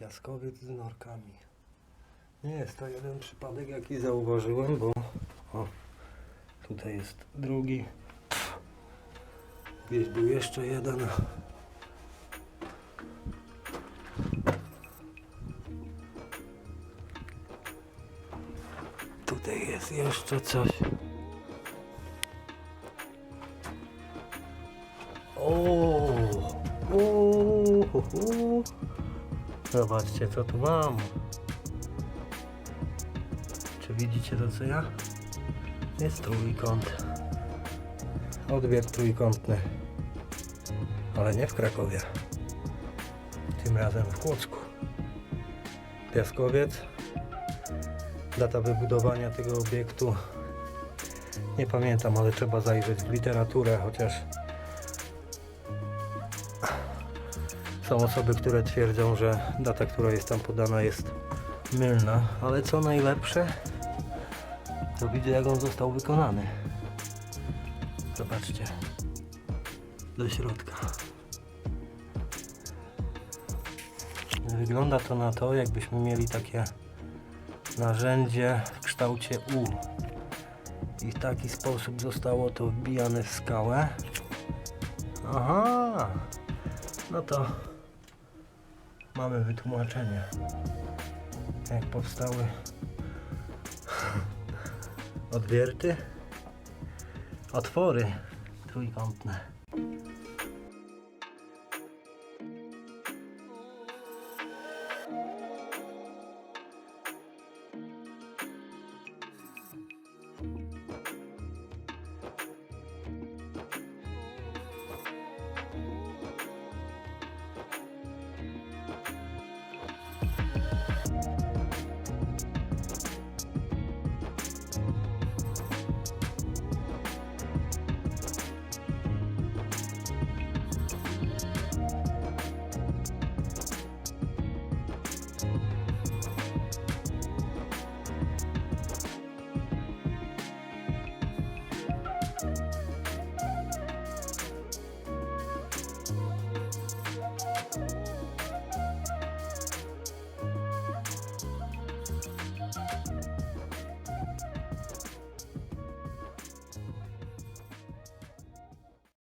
Piaskowiec z norkami. Nie jest to jeden przypadek, jaki zauważyłem, bo o, tutaj jest drugi. Gdzieś był jeszcze jeden. Tutaj jest jeszcze coś. O. Zobaczcie co tu mam. Czy widzicie to co ja? Jest trójkąt. Odbieg trójkątny. Ale nie w Krakowie. Tym razem w Kłodzku. Piaskowiec. Data wybudowania tego obiektu nie pamiętam, ale trzeba zajrzeć w literaturę, chociaż są osoby, które twierdzą, że data, która jest tam podana jest mylna, ale co najlepsze, to widzę jak on został wykonany. Zobaczcie. Do środka. Wygląda to na to, jakbyśmy mieli takie narzędzie w kształcie U. I w taki sposób zostało to wbijane w skałę. Aha! No to mamy wytłumaczenie. Jak powstały odwierty, otwory trójkątne.